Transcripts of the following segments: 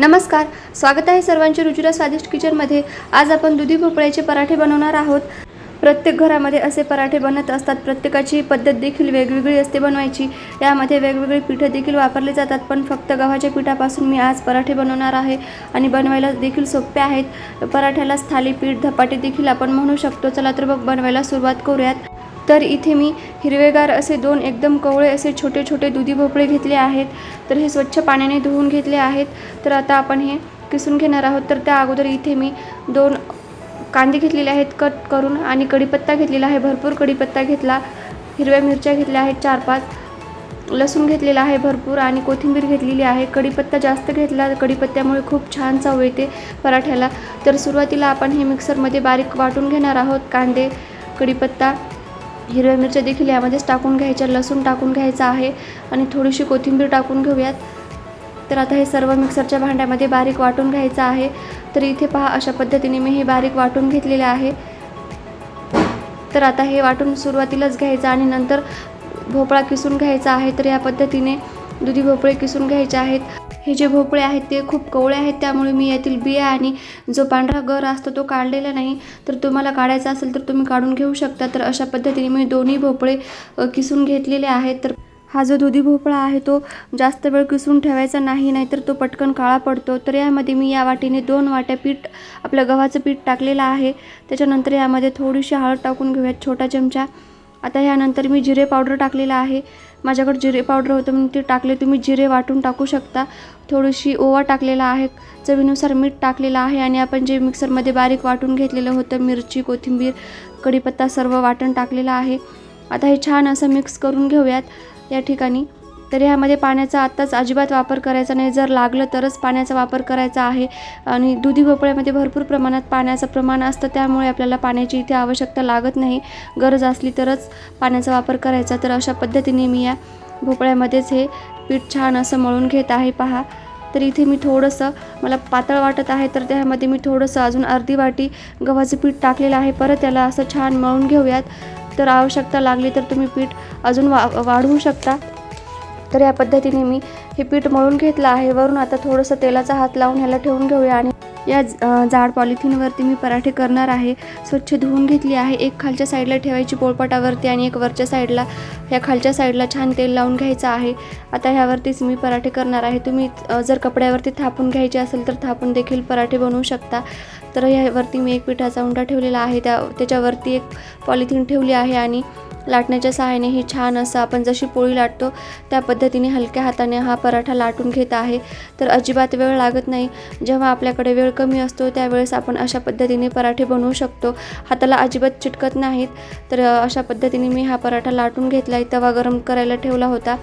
नमस्कार स्वागत आहे सर्वांचे रुजुरा स्वादिष्ट किचनमध्ये. आज आपण दुधी भोपळ्याचे पराठे बनवणार आहोत. प्रत्येक घरामध्ये असे पराठे बनत असतात. प्रत्येकाची पद्धत देखील वेगवेगळी असते बनवायची. यामध्ये वेगवेगळी पिठं देखील वापरली जातात पण फक्त गव्हाच्या पिठापासून मी आज पराठे बनवणार आहे आणि बनवायला देखील सोपे आहेत. पराठ्याला थालीपीठ धपाटे देखील आपण म्हणू शकतो. चला तर मग बनवायला सुरुवात करूयात. तर इथे मी हिरवेगार असे दोन एकदम कवळे असे छोटे छोटे दुधी भोपळे घेतले आहेत. तर हे स्वच्छ पाण्याने धुवून घेतले आहेत. तर आता आपण हे किसून घेणार आहोत. तर त्या अगोदर इथे मी दोन कांदे घेतलेले आहेत कट करून आणि कढीपत्ता घेतलेला आहे. भरपूर कढीपत्ता घेतला हिरव्या मिरच्या घेतल्या आहेत चार पाच लसूण घेतलेला आहे भरपूर आणि कोथिंबीर घेतलेली आहे. कढीपत्ता जास्त घेतला कढीपत्त्यामुळे खूप छान चव येते पराठ्याला. तर सुरुवातीला आपण हे मिक्सरमध्ये बारीक वाटून घेणार आहोत. कांदे कढीपत्ता हिरव्या मिरच्या देखील यामध्येच टाकून घ्यायच्या लसूण टाकून घ्यायचा आहे आणि थोडीशी कोथिंबीर टाकून घेऊयात. तर आता हे सर्व मिक्सरच्या भांड्यामध्ये बारीक वाटून घ्यायचं आहे. तर इथे पहा अशा पद्धतीने मी हे बारीक वाटून घेतलेले आहे. तर आता हे वाटून सुरुवातीलाच घ्यायचं आणि नंतर भोपळा किसून घ्यायचा आहे. तर या पद्धतीने दुधी भोपळे किसून घ्यायचे आहेत. हे जे भोपळे आहेत ते खूप कवळे आहेत त्यामुळे मी यातील बिया आणि जो पांढरा गर असतो तो काढलेला नाही. तर तुम्हाला काढायचा असेल तर तुम्ही काढून घेऊ शकता. तर अशा पद्धतीने मी दोन्ही भोपळे किसून घेतलेले आहेत. तर हा जो दुधी भोपळा आहे तो जास्त वेळ किसून ठेवायचा नाही नाहीतर तो पटकन काळा पडतो. तर यामध्ये मी या वाटीने दोन वाट्या पीठ आपलं गव्हाचं पीठ टाकलेलं आहे. त्याच्यानंतर यामध्ये थोडीशी हळद टाकून घेऊयात छोटा चमचा. आता ह्यानंतर मी जिरे पावडर टाकलेलं आहे. माझ्याकडे जिरे पावडर होतं म्हणून ते टाकले. तुम्ही जिरे वाटून टाकू शकता. थोडीशी ओवा टाकलेला आहे. चवीनुसार मीठ टाकलेलं आहे आणि आपण जे मिक्सरमध्ये बारीक वाटून घेतलेलं होतं मिरची कोथिंबीर कढीपत्ता सर्व वाटण टाकलेलं आहे. आता हे छान असं मिक्स करून घेऊयात या ठिकाणी. तर ह्यामध्ये पाण्याचा आत्ताच अजिबात वापर करायचा नाही. जर लागलं तरच पाण्याचा वापर करायचा आहे. आणि दुधी भोपळ्यामध्ये भरपूर प्रमाणात पाण्याचं प्रमाण असतं. त्यामुळे आपल्याला पाण्याची इथे आवश्यकता लागत नाही. गरज असली तरच पाण्याचा वापर करायचा. तर अशा पद्धतीने मी या भोपळ्यामध्येच हे पीठ छान असं मळून घेत आहे. पहा. तर इथे मी थोडंसं मला पातळ वाटत आहे. तर त्यामध्ये मी थोडंसं अजून अर्धी वाटी गव्हाचं पीठ टाकलेलं आहे. परत त्याला असं छान मळून घेऊयात. तर आवश्यकता लागली तर तुम्ही पीठ अजून वा वाढवू शकता. तर या पद्धतीने मी हे पीठ मळून घेतलं आहे. वरून आता थोडंसं तेलाचा हात लावून ह्याला ठेवून घेऊया आणि या जाड पॉलिथिनवरती मी पराठे करणार आहे. स्वच्छ धुवून घेतली आहे. एक खालच्या साईडला ठेवायची पोळपाटावरती आणि एक वरच्या साईडला ह्या खालच्या साईडला छान तेल लावून घ्यायचं आहे. आता ह्यावरतीच मी पराठे करणार आहे. तुम्ही जर कपड्यावरती थापून घ्यायचे असेल तर थापून देखील पराठे बनवू शकता. तर ह्यावरती मी एक पिठाचा उंडा ठेवलेला आहे. त्या त्याच्यावरती एक पॉलिथिन ठेवली आहे आणि लाटण्याच्या सहाय्याने ही छान असं आपण जशी पोळी लाटतो त्या पद्धतीने हलक्या हाताने हा पराठा लाटून घेत आहे. तर अजिबात वेळ लागत नाही. जेव्हा आपल्याकडे वेळ कमी असतो त्यावेळेस आपण अशा पद्धतीने पराठे बनवू शकतो. हाताला अजिबात चिटकत नाहीत. तर अशा पद्धतीने मी हा पराठा लाटून घेतला आहे तवा गरम करायला ठेवला होता.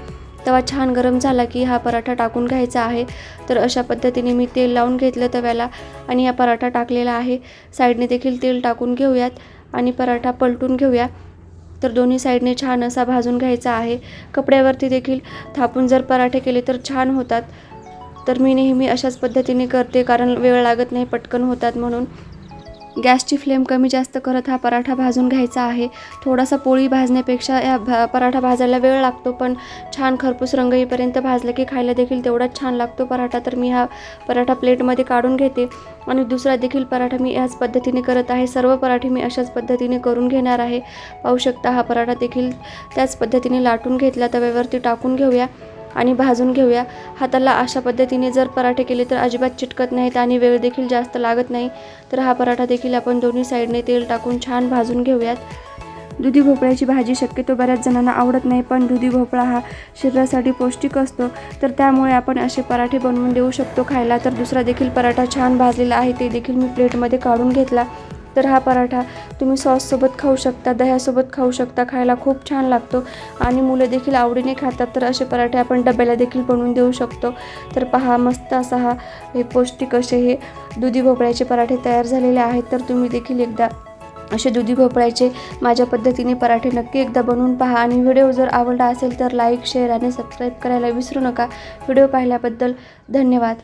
तवा छान गरम झाला की हा पराठा टाकून घ्यायचा आहे. तर अशा पद्धतीने मी तेल लावून घेतलं तव्याला आणि हा पराठा टाकलेला आहे. साईडने देखील तेल टाकून घेऊयात आणि पराठा पलटून घेऊया. तर दोन्ही साईडने छान असा भाजून घ्यायचा आहे. कपड्यावरती देखील थापून जर पराठे केले तर छान होतात. तर मी नेहमी अशाच पद्धतीने करते कारण वेळ लागत नाही पटकन होतात म्हणून. गॅसची फ्लेम कमी जास्त करत हा पराठा भाजून घ्यायचा आहे. थोडासा पोळी भाजण्यापेक्षा या भा पराठा भाजायला वेळ लागतो पण छान खरपूस रंग येईपर्यंत भाजलं की खायला देखील तेवढाच छान लागतो पराठा. तर मी हा पराठा प्लेटमध्ये काढून घेते आणि दुसरा देखील पराठा मी याच पद्धतीने करत आहे. सर्व पराठे मी अशाच पद्धतीने करून घेणार आहे. पाहू शकता हा पराठा देखील त्याच पद्धतीने लाटून घेतला. तव्यावरती टाकून घेऊया. आणि भाजून घेऊया. हाताला अशा पद्धतीने जर पराठे केले तर अजिबात चिटकत नाहीत आणि वेळ देखील जास्त लागत नाही. तर हा पराठा देखील आपण दोन्ही साईडने तेल टाकून छान भाजून घेऊयात. दुधी भोपळ्याची भाजी शक्यतो बऱ्याच जणांना आवडत नाही पण दुधी भोपळा हा शरीरासाठी पौष्टिक असतो. तर त्यामुळे आपण असे पराठे बनवून देऊ शकतो खायला. तर दुसरा देखील पराठा छान भाजलेला आहे ते देखील मी प्लेटमध्ये काढून घेतला. तर हा पराठा तुम्ही सॉससोबत खाऊ शकता दह्यासोबत खाऊ शकता खायला खूप छान लागतो आणि मुलं देखील आवडीने खातात तर असे पराठे आपण डब्याला देखील बनवून देऊ शकतो. तर पहा मस्त असा हा हे पौष्टिक असे हे दुधी भोपळ्याचे पराठे तयार झालेले आहेत. तर तुम्ही देखील एकदा असे दुधी भोपळ्याचे माझ्या पद्धतीने पराठे नक्की एकदा बनवून पहा आणि व्हिडिओ जर आवडला असेल तर लाईक शेअर आणि सबस्क्राईब करायला विसरू नका. व्हिडिओ पाहिल्याबद्दल धन्यवाद.